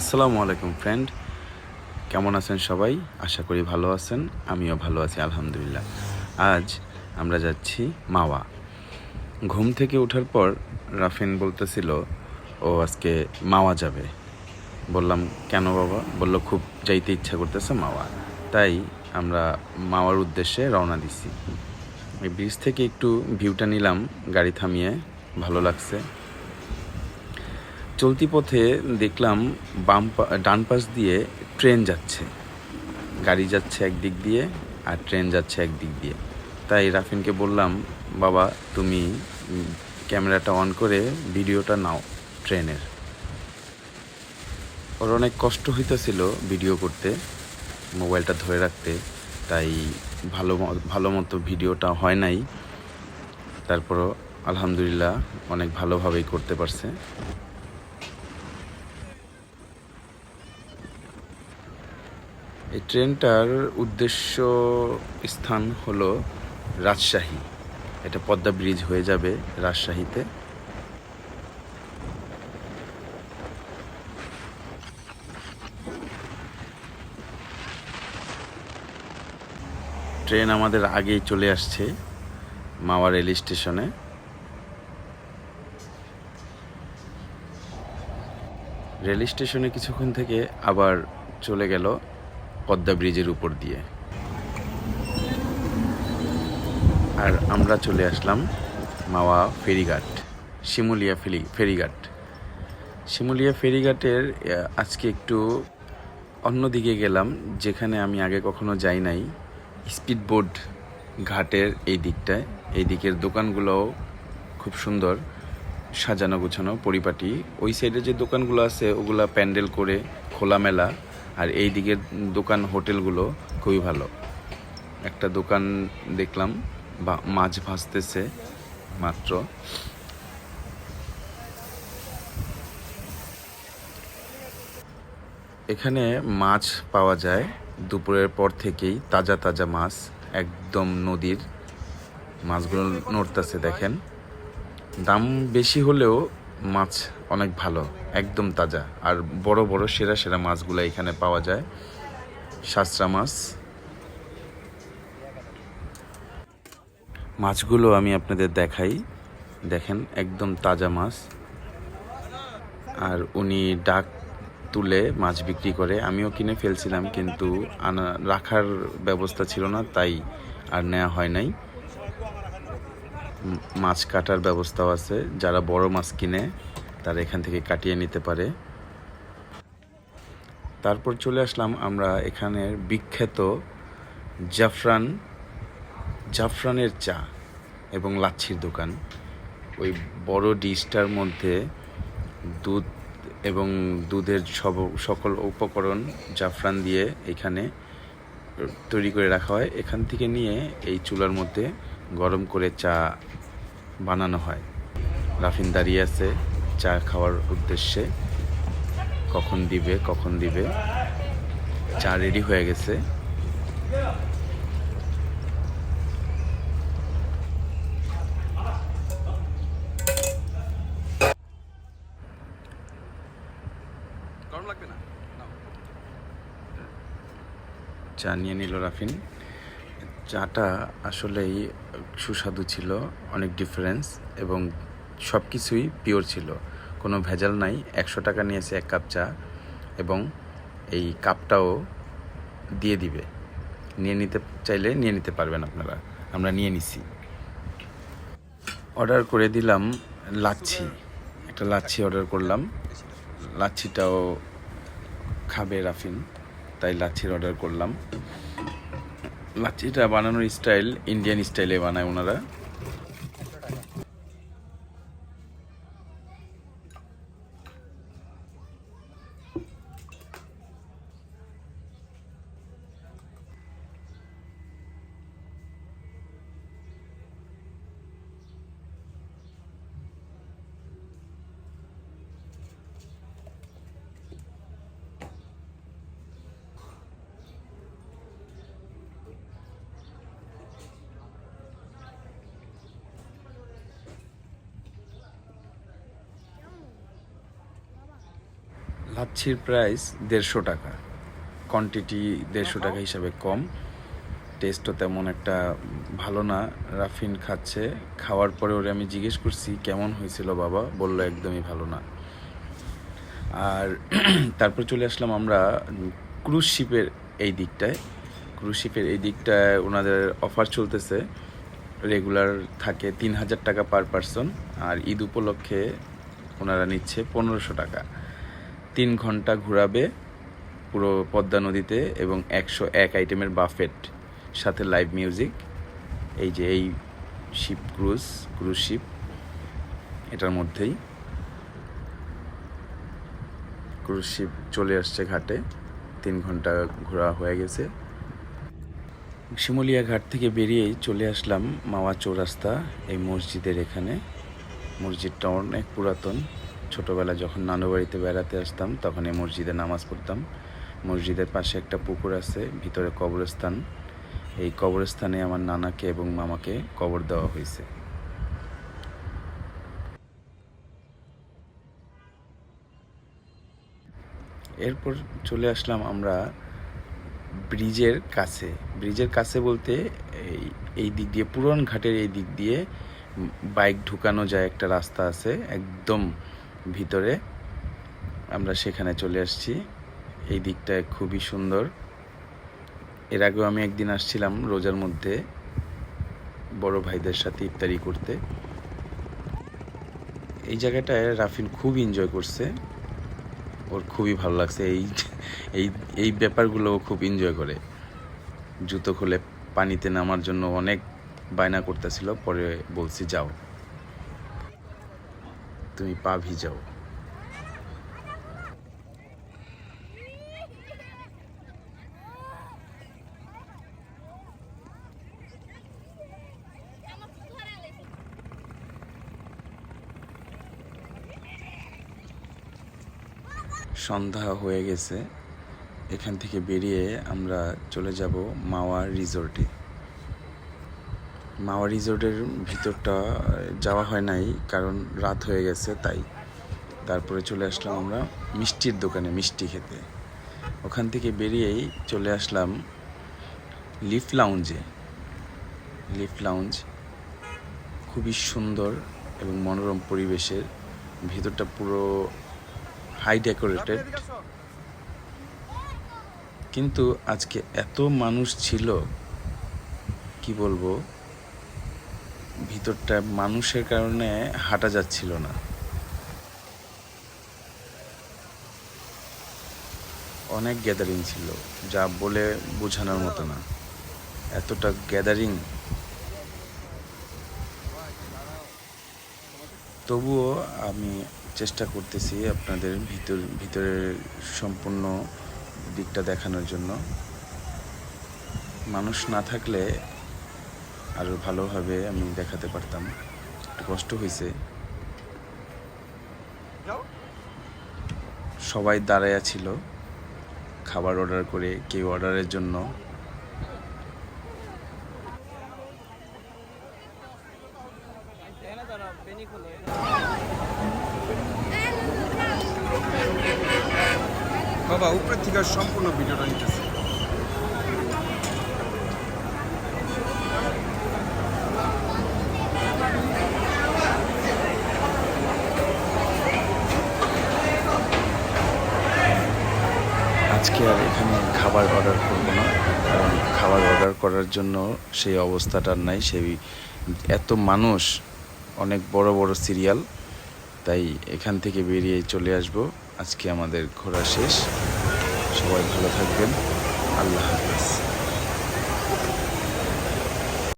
আসসালামু আলাইকুম ফ্রেন্ড কেমন আছেন সবাই? আশা করি ভালো আছেন, আমিও ভালো আছি, আলহামদুলিল্লাহ। আজ আমরা যাচ্ছি মাওয়া। ঘুম থেকে ওঠার পর রাফিন বলতেছিল, ও আজকে মাওয়া যাবে। বললাম, কেন বাবা? বলল, খুব যাইতে ইচ্ছা করতেছে মাওয়া। তাই আমরা মাওয়ার উদ্দেশ্যে রওনা দিছি। এই ব্রিজ থেকে একটু ভিউটা নিলাম, গাড়ি থামিয়ে, ভালো লাগছে। চলতি পথে দেখলাম বাম ডান পাশ দিয়ে ট্রেন যাচ্ছে। গাড়ি যাচ্ছে একদিক দিয়ে আর ট্রেন যাচ্ছে একদিক দিয়ে। তাই রাফিনকে বললাম, বাবা, তুমি ক্যামেরাটা অন করে ভিডিওটা নাও ট্রেনের। ওর অনেক কষ্ট হইতেছিল ভিডিও করতে, মোবাইলটা ধরে রাখতে, তাই ভালো ভালো মতো ভিডিওটা হয় নাই। তারপরও আলহামদুলিল্লাহ অনেক ভালোভাবেই করতে পারছে। এই ট্রেনটার উদ্দেশ্য স্থান হলো রাজশাহী। এটা পদ্মা ব্রিজ হয়ে যাবে রাজশাহীতে। ট্রেন আমাদের আগেই চলে আসছে মাওয়া রেল স্টেশনে। রেল স্টেশনে কিছুক্ষণ থেকে আবার চলে গেল পদ্মা ব্রিজের উপর দিয়ে। আর আমরা চলে আসলাম মাওয়া ফেরিঘাট, শিমুলিয়া ফেরি ফেরিঘাট। শিমুলিয়া ফেরিঘাটের আজকে একটু অন্যদিকে গেলাম, যেখানে আমি আগে কখনো যাই নাই। স্পিডবোট ঘাটের এই দিকটায়। এই দিকের দোকানগুলোও খুব সুন্দর, সাজানো গোছানো, পরিপাটি। ওই সাইডে যে দোকানগুলো আছে, ওগুলা প্যান্ডেল করে খোলামেলা। আর এই দিকের দোকান হোটেলগুলো খুবই ভালো। একটা দোকান দেখলাম, বা মাছ ভাজতেছে মাত্র। এখানে মাছ পাওয়া যায়, দুপুরের পর থেকেই তাজা তাজা মাছ, একদম নদীর মাছগুলো নড়তেছে দেখেন। দাম বেশি হলেও মাছ অনেক ভালো, একদম তাজা। আর বড় বড় সেরা সেরা মাছগুলো এখানে পাওয়া যায়। সাঁচরা মাছ। মাছগুলো আমি আপনাদের দেখাই। দেখেন, একদম তাজা মাছ। আর উনি ডাক তুলে মাছ বিক্রি করে। আমিও কিনে ফেলছিলাম, কিন্তু আনা, রাখার ব্যবস্থা ছিল না, তাই আর নেওয়া হয় নাই। মাছ কাটার ব্যবস্থাও আছে। যারা বড় মাছ কিনে, তারা এখান থেকে কাটিয়ে নিতে পারে। তারপর চলে আসলাম আমরা এখানের বিখ্যাত জাফরান, জাফরানের চা এবং লাচ্ছির দোকান। ওই বড় ডিশটার মধ্যে দুধ এবং দুধের সব, সকল উপকরণ জাফরান দিয়ে এখানে তৈরি করে রাখা হয়। এখান থেকে নিয়ে এই চুলার মধ্যে গরম করে চা বানানো হয়। রাফিন দাঁড়িয়ে আছে চা খাওয়ার উদ্দেশ্যে। কখন দিবে কখন দিবে? চা রেডি হয়ে গেছে। চা নিয়ে নিল রাফিন। চাটা আসলেই সুস্বাদু ছিল, অনেক ডিফারেন্স এবং সব কিছুই পিওর ছিল। কোনো ভেজাল নাই, একশো টাকা নিয়েছে এক কাপ চা এবং এই কাপটাও দিয়ে দিবে। নিয়ে নিতে চাইলে নিয়ে নিতে পারবেন আপনারা। আমরা নিয়ে নিছি। অর্ডার করে দিলাম লাচ্ছি। একটা লাচ্ছি অর্ডার করলাম। লাচ্ছিটাও খাবে রাফিন, তাই লাচ্ছির অর্ডার করলাম। লাচ্ছিটা বানানোর স্টাইল ইন্ডিয়ান স্টাইলে বানায় ওনারা। লাচ্ছির প্রাইস দেড়শো টাকা। কোয়ান্টিটি দেড়শো টাকা হিসাবে কম। টেস্টও তেমন একটা ভালো না। রাফিন খাচ্ছে। খাওয়ার পরে ওরে আমি জিজ্ঞেস করছি কেমন হয়েছিল বাবা? বলল একদমই ভালো না। আর তারপর চলে আসলাম আমরা ক্রুজ শিপের এই দিকটায়। ক্রুজ শিপের এই দিকটায় ওনাদের অফার চলতেছে। রেগুলার থাকে তিন হাজার টাকা পার পারসন আর ঈদ উপলক্ষে ওনারা নিচ্ছে পনেরোশো টাকা। তিন ঘণ্টা ঘোরাবে পুরো পদ্মা নদীতে এবং একশো এক আইটেমের বাফেট, সাথে লাইভ মিউজিক এই যে এই শিপ ক্রুজ ক্রুজ শিপ এটার মধ্যেই। ক্রুজ শিপ চলে আসছে ঘাটে, তিন ঘণ্টা ঘোরা হয়ে গেছে। শিমুলিয়া ঘাট থেকে বেরিয়েই চলে আসলাম মাওয়া চৌরাস্তা, এই মসজিদের এখানে। মসজিদটা অনেক পুরাতন। ছোটোবেলা যখন নানু বাড়িতে বেড়াতে আসতাম, তখন এই মসজিদে নামাজ পড়তাম। মসজিদের পাশে একটা পুকুর আছে, ভিতরে কবরস্থান। এই কবরস্থানে আমার নানাকে এবং মামাকে কবর দেওয়া হয়েছে। এরপর চলে আসলাম আমরা ব্রিজের কাছে। ব্রিজের কাছে বলতে এই এই দিক দিয়ে, পুরন ঘাটের এই দিক দিয়ে বাইক ঢুকানো যায় একটা রাস্তা আছে, একদম ভিতরে আমরা সেখানে চলে আসছি। এই দিকটা খুবই সুন্দর। এর আগেও আমি একদিন আসছিলাম রোজার মধ্যে বড় ভাইদের সাথে ইফতারি করতে। এই জায়গাটায় রাফিন খুব এনজয় করছে। ওর খুবই ভালো লাগছে। এই এই এই ব্যাপারগুলো ও খুব এনজয় করে। জুতো খুলে পানিতে নামার জন্য অনেক বায়না করতেছিল। পরে বলছি, যাও। তুমি পা ভিজাও। সন্ধ্যা হয়ে গেছে। এখান থেকে বেরিয়ে আমরা চলে যাব মাওয়া রিসোর্টে। মাওয়া রিসোর্টের ভিতরটা যাওয়া হয় নাই, কারণ রাত হয়ে গেছে, তাই তারপরে চলে আসলাম আমরা মিষ্টির দোকানে, মিষ্টি খেতে। ওখান থেকে বেরিয়েই চলে আসলাম লিফ লাউঞ্জে। লিফ লাউঞ্জ খুবই সুন্দর এবং মনোরম পরিবেশের, ভিতরটা পুরো হাই ডেকোরেটেড কিন্তু আজকে এত মানুষ ছিল, কি বলব? ভিতরটা মানুষের কারণে হাঁটা যাচ্ছিল না। অনেক গ্যাদারিং ছিল, যা বলে বোঝানোর মতো না। এতটা গ্যাদারিং তবুও আমি চেষ্টা করতেছি আপনাদের ভিতর, ভিতরের সম্পূর্ণ দিকটা দেখানোর জন্য। মানুষ না থাকলে আরও ভালোভাবে আমি দেখাতে পারতাম। একটু কষ্ট হয়েছে সবাই দাঁড়াইয়া ছিল। খাবার অর্ডার করে কেউ অর্ডারের জন্য। বাবা উপরের থেকে সম্পূর্ণ ভিডিওটা নিতেছে আজকে আর এখানে খাবার অর্ডার করব না, কারণ খাবার অর্ডার করার জন্য সেই অবস্থাটা নাই। সেই এত মানুষ, অনেক বড় বড় সিরিয়াল তাই এখান থেকে বেরিয়ে চলে আসব। আজকে আমাদের ঘোরা শেষ। সবাই ভালো থাকবেন। আল্লাহ হাফেজ।